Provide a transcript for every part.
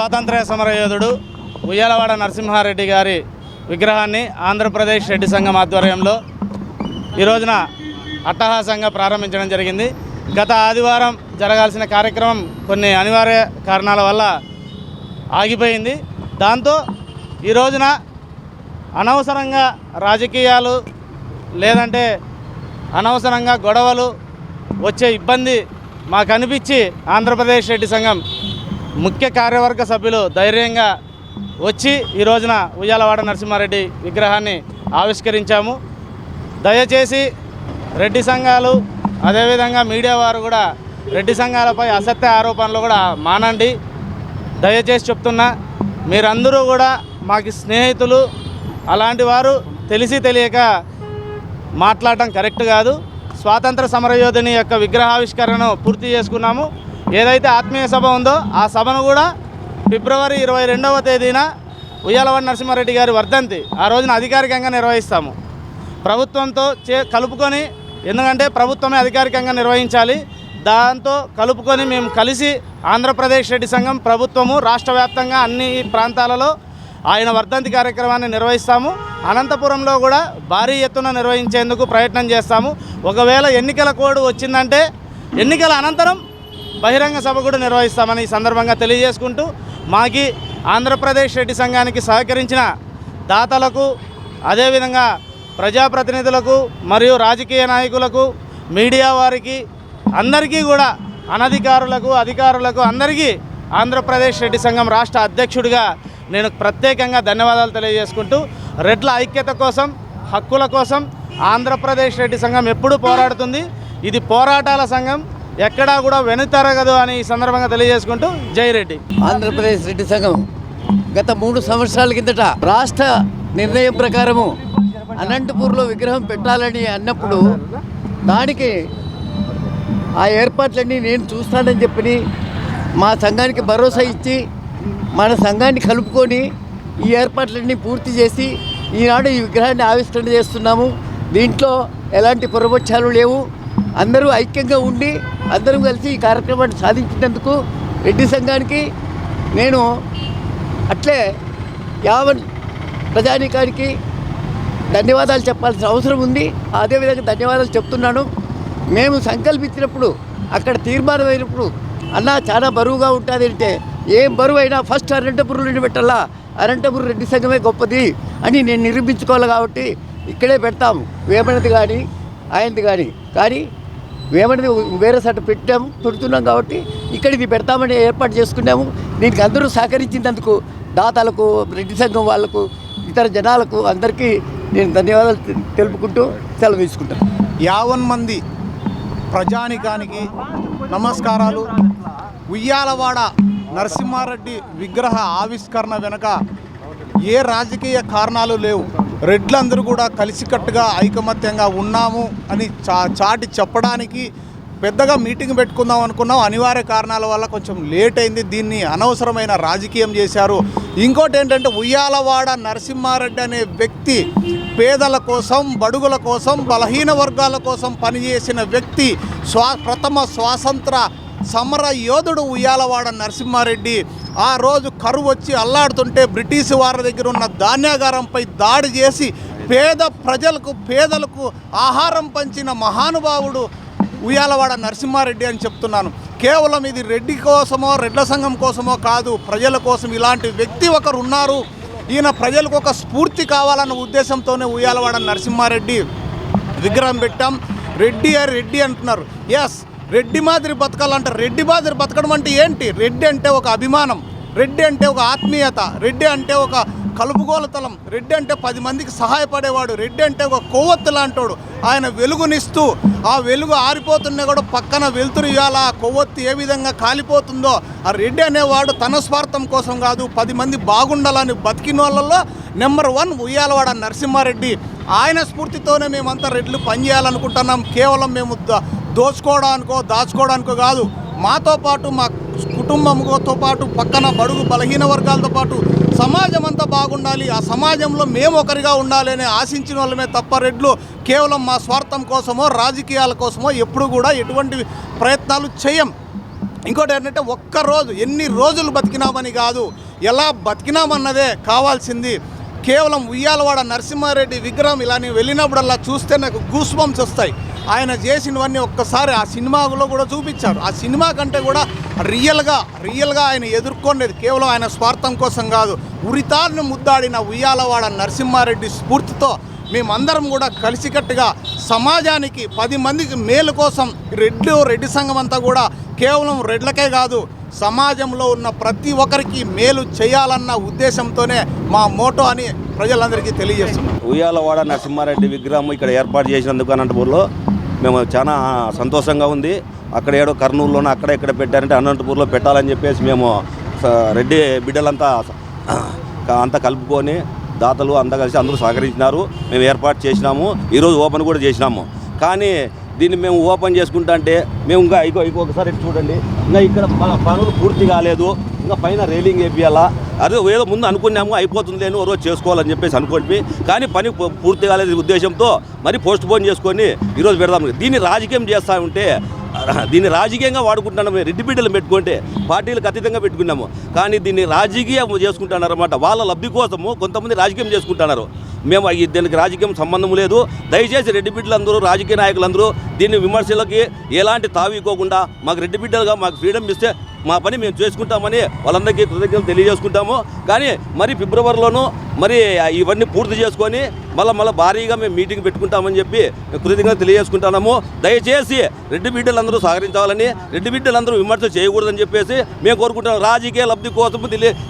స్వాతంత్ర్య సమరయోధుడు ఉయ్యాలవాడ నరసింహారెడ్డి గారి విగ్రహాన్ని ఆంధ్రప్రదేశ్ రెడ్డి సంఘం ఆధ్వర్యంలో ఈ రోజున అట్టహాసంగా ప్రారంభించడం జరిగింది. గత ఆదివారం జరగాల్సిన కార్యక్రమం కొన్ని అనివార్య కారణాల వల్ల ఆగిపోయింది. దాంతో ఈ రోజున అనవసరంగా రాజకీయాలు లేదంటే అనవసరంగా గొడవలు వచ్చే ఇబ్బంది మాకు అనిపించి ఆంధ్రప్రదేశ్ రెడ్డి సంఘం ముఖ్య కార్యవర్గ సభ్యులు ధైర్యంగా వచ్చి ఈ రోజున ఉయ్యాలవాడ నరసింహారెడ్డి విగ్రహాన్ని ఆవిష్కరించాము. దయచేసి రెడ్డి సంఘాలు అదేవిధంగా మీడియా వారు కూడా రెడ్డి సంఘాలపై అసత్య ఆరోపణలు కూడా మానండి. దయచేసి చెప్తున్నా మీరందరూ కూడా మాకు స్నేహితులు అలాంటి వారు తెలిసి తెలియక మాట్లాడటం కరెక్ట్ కాదు. స్వాతంత్ర సమరయోధిని యొక్క విగ్రహావిష్కరణను పూర్తి చేసుకున్నాము. ఏదైతే ఆత్మీయ సభ ఉందో ఆ సభను కూడా ఫిబ్రవరి ఇరవై రెండవ తేదీన ఉయ్యాలవాడి నరసింహారెడ్డి గారి వర్ధంతి ఆ రోజున అధికారికంగా నిర్వహిస్తాము. ప్రభుత్వంతో చే కలుపుకొని ఎందుకంటే ప్రభుత్వమే అధికారికంగా నిర్వహించాలి. దాంతో కలుపుకొని మేము కలిసి ఆంధ్రప్రదేశ్ రెడ్డి సంఘం ప్రభుత్వము రాష్ట్ర వ్యాప్తంగా అన్ని ప్రాంతాలలో ఆయన వర్ధంతి కార్యక్రమాన్ని నిర్వహిస్తాము. అనంతపురంలో కూడా భారీ ఎత్తున నిర్వహించేందుకు ప్రయత్నం చేస్తాము. ఒకవేళ ఎన్నికల కోడ్ వచ్చిందంటే ఎన్నికల అనంతరం బహిరంగ సభ కూడా నిర్వహిస్తామని ఈ సందర్భంగా తెలియజేసుకుంటూ మాకి ఆంధ్రప్రదేశ్ రెడ్డి సంఘానికి సహకరించిన దాతలకు అదేవిధంగా ప్రజాప్రతినిధులకు మరియు రాజకీయ నాయకులకు మీడియా వారికి అందరికీ కూడా అనధికారులకు అధికారులకు అందరికీ ఆంధ్రప్రదేశ్ రెడ్డి సంఘం రాష్ట్ర అధ్యక్షుడిగా నేను ప్రత్యేకంగా ధన్యవాదాలు తెలియజేసుకుంటూ రెడ్ల ఐక్యత కోసం హక్కుల కోసం ఆంధ్రప్రదేశ్ రెడ్డి సంఘం ఎప్పుడూ పోరాడుతుంది. ఇది పోరాటాల సంఘం. ఎక్కడా కూడా వెనుతరగదు అని ఈ సందర్భంగా తెలియజేసుకుంటూ జైరెడ్డి ఆంధ్రప్రదేశ్ రెడ్డి సంఘం గత మూడు సంవత్సరాల కిందట రాష్ట్ర నిర్ణయం ప్రకారము అనంతపూర్లో విగ్రహం పెట్టాలని అన్నప్పుడు దానికి ఆ ఏర్పాట్లన్నీ నేను చూస్తానని చెప్పి మా సంఘానికి భరోసా ఇచ్చి మన సంఘాన్ని కలుపుకొని ఈ ఏర్పాట్లన్నీ పూర్తి చేసి ఈనాడు ఈ విగ్రహాన్ని ఆవిష్కరణ చేస్తున్నాము. దీంట్లో ఎలాంటి పొరపక్షాలు లేవు. అందరూ ఐక్యంగా ఉండి అందరం కలిసి ఈ కార్యక్రమాన్ని సాధించినందుకు రెడ్డి సంఘానికి నేను అట్లే యావన్ ప్రజానీకానికి ధన్యవాదాలు చెప్పాల్సిన అవసరం ఉంది. అదేవిధంగా ధన్యవాదాలు చెప్తున్నాను. మేము సంకల్పించినప్పుడు అక్కడ తీర్మానం అయినప్పుడు అన్న చాలా బరువుగా ఉంటుంది అంటే ఏం బరువు అయినా ఫస్ట్ అనంతపురం నుండి పెట్టాలా? అనంతపురం రెడ్డి సంఘమే గొప్పది అని నేను నిరూపించుకోవాలి కాబట్టి ఇక్కడే పెడతాము. వేమనది కానీ ఆయనది కానీ. కానీ ఏమంటే వేరే సట పెట్టాము పెడుతున్నాం కాబట్టి ఇక్కడ ఇది పెడతామని ఏర్పాటు చేసుకున్నాము. దీనికి అందరూ సహకరించినందుకు దాతలకు రెడ్డి సంఘం వాళ్ళకు ఇతర జనాలకు అందరికీ నేను ధన్యవాదాలు తెలుపుకుంటూ సెలవు తీసుకుంటాను. యావన్ మంది ప్రజానికానికి నమస్కారాలు. ఉయ్యాలవాడ నరసింహారెడ్డి విగ్రహ ఆవిష్కరణ వెనుక ఏ రాజకీయ కారణాలు లేవు. రెడ్లందరూ కూడా కలిసికట్టుగా ఐకమత్యంగా ఉన్నాము అని చా చాటి చెప్పడానికి పెద్దగా మీటింగ్ పెట్టుకుందాం అనుకున్నాం. అనివార్య కారణాల వల్ల కొంచెం లేట్ అయింది. దీన్ని అనవసరమైన రాజకీయం చేశారు. ఇంకోటి ఏంటంటే ఉయ్యాలవాడ నరసింహారెడ్డి అనే వ్యక్తి పేదల కోసం బడుగుల కోసం బలహీన వర్గాల కోసం పనిచేసిన వ్యక్తి స్వా ప్రథమ స్వాతంత్ర సమర యోధుడు ఉయ్యాలవాడ నరసింహారెడ్డి ఆ రోజు కరువు వచ్చి అల్లాడుతుంటే బ్రిటిష్ వారి దగ్గర ఉన్న ధాన్యాగారంపై దాడి చేసి పేద ప్రజలకు పేదలకు ఆహారం పంచిన మహానుభావుడు ఉయ్యాలవాడ నరసింహారెడ్డి అని చెప్తున్నాను. కేవలం ఇది రెడ్డి కోసమో రెడ్ల సంఘం కోసమో కాదు ప్రజల కోసం ఇలాంటి వ్యక్తి ఒకరు ఉన్నారు ఈయన ప్రజలకు ఒక స్ఫూర్తి కావాలన్న ఉద్దేశంతోనే ఉయ్యాలవాడ నరసింహారెడ్డి విగ్రహం పెట్టాం. రెడ్డి రెడ్డి అంటున్నారు. ఎస్ రెడ్డి మాదిరి బతకాలంటే. రెడ్డి మాదిరి బతకడం అంటే ఏంటి? రెడ్డి అంటే ఒక అభిమానం. రెడ్డి అంటే ఒక ఆత్మీయత. రెడ్డి అంటే ఒక కలుపుగోలతలం. రెడ్డి అంటే పది మందికి సహాయపడేవాడు. రెడ్డి అంటే ఒక కొవ్వొత్తు లాంటోడు. ఆయన వెలుగునిస్తూ ఆ వెలుగు ఆరిపోతున్నా కూడా పక్కన వెలుతురు ఇవ్వాలా ఆ కొవ్వొత్తి ఏ విధంగా కాలిపోతుందో? ఆ రెడ్డి అనేవాడు తన స్వార్థం కోసం కాదు పది మంది బాగుండాలని బతికిన వాళ్ళల్లో నెంబర్ వన్ ఉయ్యాలవాడ నరసింహారెడ్డి. ఆయన స్ఫూర్తితోనే మేమంతా రెడ్లు పనిచేయాలనుకుంటున్నాం. కేవలం మేము దోచుకోవడానికో దాచుకోవడానికో కాదు. మాతో పాటు మా కుటుంబంతో పాటు పక్కన బడుగు బలహీన వర్గాలతో పాటు సమాజం అంతా బాగుండాలి. ఆ సమాజంలో మేము ఒకరిగా ఉండాలి అని ఆశించిన వాళ్ళమే తప్ప రెడ్లు కేవలం మా స్వార్థం కోసమో రాజకీయాల కోసమో ఎప్పుడు కూడా ఎటువంటి ప్రయత్నాలు చేయం. ఇంకోటి ఏంటంటే ఒక్క రోజు ఎన్ని రోజులు బతికినామని కాదు. ఎలా బతికినామన్నదే కావాల్సింది. కేవలం ఉయ్యాలవాడ నరసింహారెడ్డి విగ్రహం ఇలా నేను వెళ్ళినప్పుడల్లా చూస్తే నాకు గూస్ బంప్స్ వస్తాయి. ఆయన చేసినవన్నీ ఒక్కసారి ఆ సినిమాలో కూడా చూపించారు. ఆ సినిమా కంటే కూడా రియల్గా రియల్గా ఆయన ఎదుర్కొనేది కేవలం ఆయన స్వార్థం కోసం కాదు. ఉరితాన్ని ముద్దాడిన ఉయ్యాలవాడ నరసింహారెడ్డి స్ఫూర్తితో మేమందరం కూడా కలిసికట్టుగా సమాజానికి పది మందికి మేలు కోసం రెడ్లు రెడ్డి సంఘం అంతా కూడా కేవలం రెడ్లకే కాదు సమాజంలో ఉన్న ప్రతి ఒక్కరికి మేలు చేయాలన్న ఉద్దేశంతోనే మా మోటో అని ప్రజలందరికీ తెలియజేస్తున్నాం. ఉయ్యాలవాడ నరసింహారెడ్డి విగ్రహం ఇక్కడ ఏర్పాటు చేసినందుకు అనంతపూర్లో మేము చాలా సంతోషంగా ఉంది. అక్కడ ఏడో కర్నూలులోనే అక్కడ ఇక్కడ పెట్టారంటే అనంతపూర్లో పెట్టాలని చెప్పేసి మేము రెడ్డి బిడ్డలంతా అంతా కలుపుకొని దాతలు అంతా కలిసి అందరూ సహకరించినారు. మేము ఏర్పాటు చేసినాము. ఈరోజు ఓపెన్ కూడా చేసినాము. కానీ దీన్ని మేము ఓపెన్ చేసుకుంటా అంటే మేము ఇంకా ఇంకో ఇంకొకసారి చూడండి. ఇంకా ఇక్కడ పనులు పూర్తి కాలేదు. ఇంకా పైన రైలింగ్ వేపియాలా? అదే ఏదో ముందు అనుకున్నాము అయిపోతుంది లేని ఓ రోజు చేసుకోవాలని చెప్పేసి అనుకోండి. కానీ పని పూర్తి కాలేదు ఉద్దేశంతో మరి పోస్ట్ పోన్ చేసుకొని ఈరోజు పెడదాం. దీన్ని రాజకీయం చేస్తూ ఉంటే దీన్ని రాజకీయంగా వాడుకుంటున్నాము రెడ్డి బిడ్డలు పెట్టుకుంటే పార్టీలకు అతీతంగా పెట్టుకున్నాము. కానీ దీన్ని రాజకీయం చేసుకుంటున్నారు అన్నమాట వాళ్ళ లబ్ధి కోసము కొంతమంది రాజకీయం చేసుకుంటున్నారు. మేము ఈ దీనికి రాజకీయం సంబంధం లేదు. దయచేసి రెడ్డి బిడ్డలందరూ రాజకీయ నాయకులందరూ దీన్ని విమర్శలకి ఎలాంటి తావికోకుండా మాకు రెడ్డి బిడ్డలుగా మాకు ఫ్రీడమ్ ఇస్తే మా పని మేము చేసుకుంటామని వాళ్ళందరికీ కృతజ్ఞతలు తెలియజేసుకుంటాము. కానీ మరి ఫిబ్రవరిలోనూ మరి ఇవన్నీ పూర్తి చేసుకొని మళ్ళీ మళ్ళీ భారీగా మేము మీటింగ్ పెట్టుకుంటామని చెప్పి కృతజ్ఞతలు తెలియజేసుకుంటున్నాము. దయచేసి రెడ్డి బిడ్డలందరూ సహకరించాలని రెడ్డి బిడ్డలందరూ విమర్శ చేయకూడదని చెప్పేసి మేము కోరుకుంటున్నాం. రాజకీయ లబ్ధి కోసం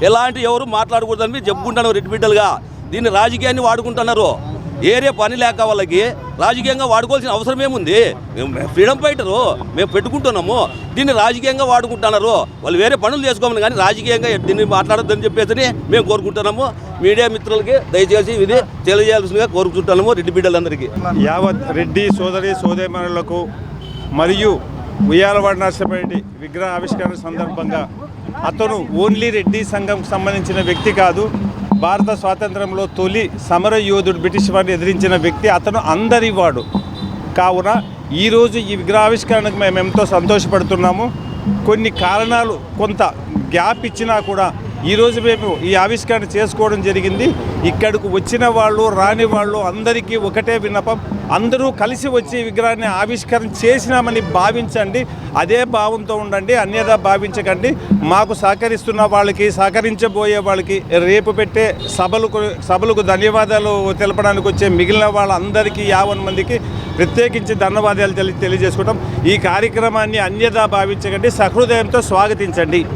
ఎలాంటి ఎవరు మాట్లాడకూడదని చెప్పుకుంటాను రెడ్డి బిడ్డలుగా. దీన్ని రాజకీయాన్ని వాడుకుంటున్నారు. ఏరే పని లేక వాళ్ళకి రాజకీయంగా వాడుకోవాల్సిన అవసరం ఏముంది? మేము ఫ్రీడమ్ ఫైటరు మేము పెట్టుకుంటున్నాము. దీన్ని రాజకీయంగా వాడుకుంటున్నారు. వాళ్ళు వేరే పనులు చేసుకోమని కానీ రాజకీయంగా దీన్ని మాట్లాడొద్దని చెప్పేసి మేము కోరుకుంటున్నాము. మీడియా మిత్రులకి దయచేసి ఇది తెలియజేయాల్సిందిగా కోరుకుంటున్నాము రెడ్డి బిడ్డలందరికీ. యావత్ రెడ్డి సోదరి సోదరిమణులకు మరియు ఉయ్యాలవాడ నర్సపరెడ్డి విగ్రహ ఆవిష్కరణ సందర్భంగా అతను ఓన్లీ రెడ్డి సంఘంకు సంబంధించిన వ్యక్తి కాదు. భారత స్వాతంత్రంలో తొలి సమర యోధుడు బ్రిటిష్ వారిని ఎదిరించిన వ్యక్తి అతను అందరివాడు కావున ఈరోజు ఈ విగ్రహావిష్కరణకు మేము ఎంతో సంతోషపడుతున్నాము. కొన్ని కారణాలు కొంత గ్యాప్ ఇచ్చినా కూడా ఈరోజు మేము ఈ ఆవిష్కరణ చేసుకోవడం జరిగింది. ఇక్కడకు వచ్చిన వాళ్ళు రాని వాళ్ళు అందరికీ ఒకటే విన్నపం. అందరూ కలిసి వచ్చి విగ్రహాన్ని ఆవిష్కరణ చేసినామని భావించండి. అదే భావంతో ఉండండి అన్యదా భావించకండి. మాకు సహకరిస్తున్న వాళ్ళకి సహకరించబోయే వాళ్ళకి రేపు పెట్టే సభలకు సభలకు ధన్యవాదాలు తెలపడానికి వచ్చే మిగిలిన వాళ్ళందరికీ యావన్ మందికి ప్రత్యేకించి ధన్యవాదాలు తెలి తెలియజేసుకుంటాం. ఈ కార్యక్రమాన్ని అన్యదా భావించకండి. సహృదయంతో స్వాగతించండి.